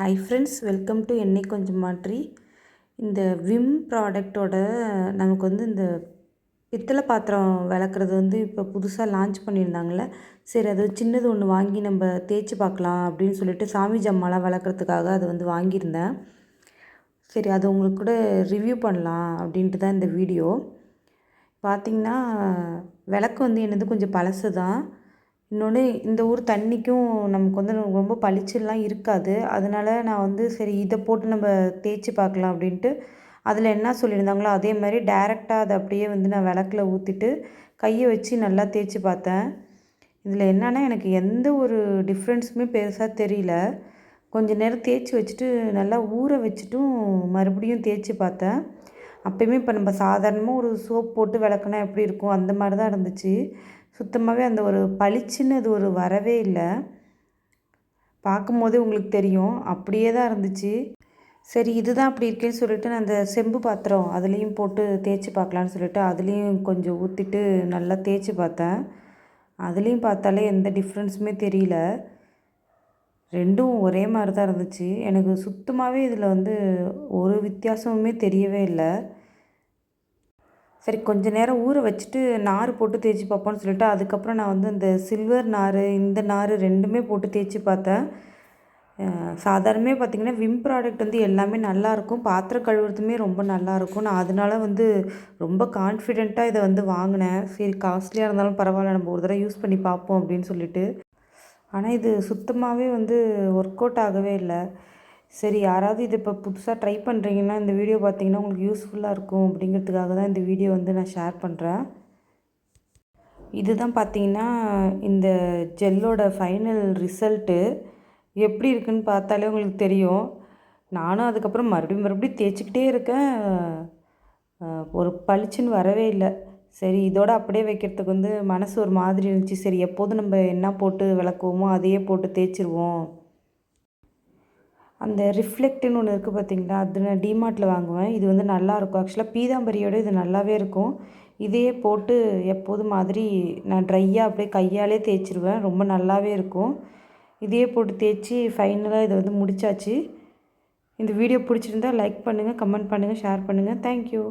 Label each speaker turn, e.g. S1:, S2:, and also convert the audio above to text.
S1: Hi friends welcome to என்னை கொஞ்சம் மாற்றி இந்த விம் ப்ராடக்டோட நமக்கு வந்து இந்த பித்தளை பாத்திரம் விளக்குறது வந்து இப்போ புதுசாக லான்ச் பண்ணியிருந்தாங்கள்ல சரி அது சின்னது ஒன்று வாங்கி நம்ம தேய்ச்சி பார்க்கலாம் அப்படின்னு சொல்லிட்டு சாமி ஜம்மாலாம் விளக்குறதுக்காக அது வந்து வாங்கியிருந்தேன். சரி அது உங்களுக்கு கூட ரிவ்யூ பண்ணலாம் அப்படின்ட்டு தான் இந்த வீடியோ பார்த்திங்கன்னா விளக்கு வந்து என்னது கொஞ்சம் பழசு தான் இன்னொன்று இந்த ஊர் தண்ணிக்கும் நமக்கு வந்து ரொம்ப பளிச்சுலாம் இருக்காது. அதனால நான் வந்து சரி இதை போட்டு நம்ம தேய்ச்சி பார்க்கலாம் அப்படின்ட்டு அதில் என்ன சொல்லியிருந்தாங்களோ அதே மாதிரி டேரெக்டாக அதை அப்படியே வந்து நான் விளக்குல ஊற்றிட்டு கையை வச்சு நல்லா தேய்ச்சி பார்த்தேன். இதில் என்னென்னா எனக்கு எந்த ஒரு டிஃப்ரென்ஸுமே பெருசாக தெரியல. கொஞ்சம் நேரம் தேய்ச்சி வச்சுட்டு நல்லா ஊற வச்சுட்டும் மறுபடியும் தேய்ச்சி பார்த்தேன். அப்போயுமே இப்போ நம்ம சாதாரணமாக ஒரு சோப் போட்டு விளக்குனா எப்படி இருக்கும்? அந்த மாதிரி தான் இருந்துச்சு. சுத்தமாகவே அந்த ஒரு பளிச்சுன்னு அது ஒரு வரவே இல்லை. பார்க்கும்போதே உங்களுக்கு தெரியும். அப்படியே தான் இருந்துச்சு. சரி இதுதான் அப்படி இருக்கேன்னு சொல்லிட்டு நான் அந்த செம்பு பாத்திரம் அதுலேயும் போட்டு தேய்ச்சி பார்க்கலான்னு சொல்லிட்டு அதுலேயும் கொஞ்சம் ஊற்றிட்டு நல்லா தேய்ச்சி பார்த்தேன். அதுலேயும் பார்த்தாலே எந்த டிஃப்ரென்ஸுமே தெரியல. ரெண்டும் ஒரே மாதிரி தான் இருந்துச்சு. எனக்கு சுத்தமாகவே இதில் வந்து ஒரு வித்தியாசமுமே தெரியவே இல்லை. சரி கொஞ்ச நேரம் ஊற வச்சுட்டு நார் போட்டு தேய்ச்சி பார்ப்போன்னு சொல்லிட்டு அதுக்கப்புறம் நான் வந்து இந்த சில்வர் நார் இந்த நார் ரெண்டுமே போட்டு தேய்ச்சி பார்த்தேன். சாதாரணமே பார்த்திங்கன்னா விம் ப்ராடக்ட் வந்து எல்லாமே நல்லாயிருக்கும் பாத்திரம் கழுவுறதுமே ரொம்ப நல்லாயிருக்கும் நான் அதனால வந்து ரொம்ப கான்ஃபிடெண்ட்டாக இதை வந்து வாங்கினேன். சரி காஸ்ட்லியாக இருந்தாலும் பரவாயில்ல நம்ம ஒரு தடவை யூஸ் பண்ணி பார்ப்போம் அப்படின்னு சொல்லிட்டு. ஆனால் இது சுத்தமாகவே வந்து ஒர்க் அவுட் ஆகவே இல்லை. சரி யாராவது இது இப்போ புதுசாக ட்ரை பண்ணுறீங்கன்னா இந்த வீடியோ பார்த்தீங்கன்னா உங்களுக்கு யூஸ்ஃபுல்லாக இருக்கும் அப்படிங்கிறதுக்காக தான் இந்த வீடியோ வந்து நான் ஷேர் பண்ணுறேன் இதுதான் பார்த்தீங்கன்னா இந்த ஜெல்லோட ஃபைனல் ரிசல்ட்டு எப்படி இருக்குன்னு பார்த்தாலே உங்களுக்கு தெரியும். நானும் அதுக்கப்புறம் மறுபடியும் மறுபடியும் தேய்ச்சிக்கிட்டே இருக்கேன். ஒரு பளிச்சுன்னு வரவே இல்லை. சரி இதோட அப்படியே வைக்கிறதுக்கு வந்து மனசு ஒரு மாதிரி இருந்துச்சு. சரி எப்போதும் நம்ம என்ன போட்டு விளக்குவோமோ அதையே போட்டு தேய்ச்சிருவோம். அந்த ரிஃப்ளெக்ட்டுன்னு ஒன்று இருக்குது பார்த்தீங்களா அது நான் டிமார்ட்டில் வாங்குவேன். இது வந்து நல்லாயிருக்கும் ஆக்சுவலாக பீதாம்பரியோட இது நல்லாவே இருக்கும். இதையே போட்டு எப்போதும் மாதிரி நான் ட்ரையாக அப்படியே கையாலே தேய்ச்சிருவேன். ரொம்ப நல்லாவே இருக்கும். இதையே போட்டு தேய்ச்சி ஃபைனலாக இதை வந்து முடித்தாச்சு இந்த வீடியோ பிடிச்சிருந்தா லைக் பண்ணுங்கள் கமெண்ட் பண்ணுங்கள் ஷேர் பண்ணுங்கள் தேங்க்யூ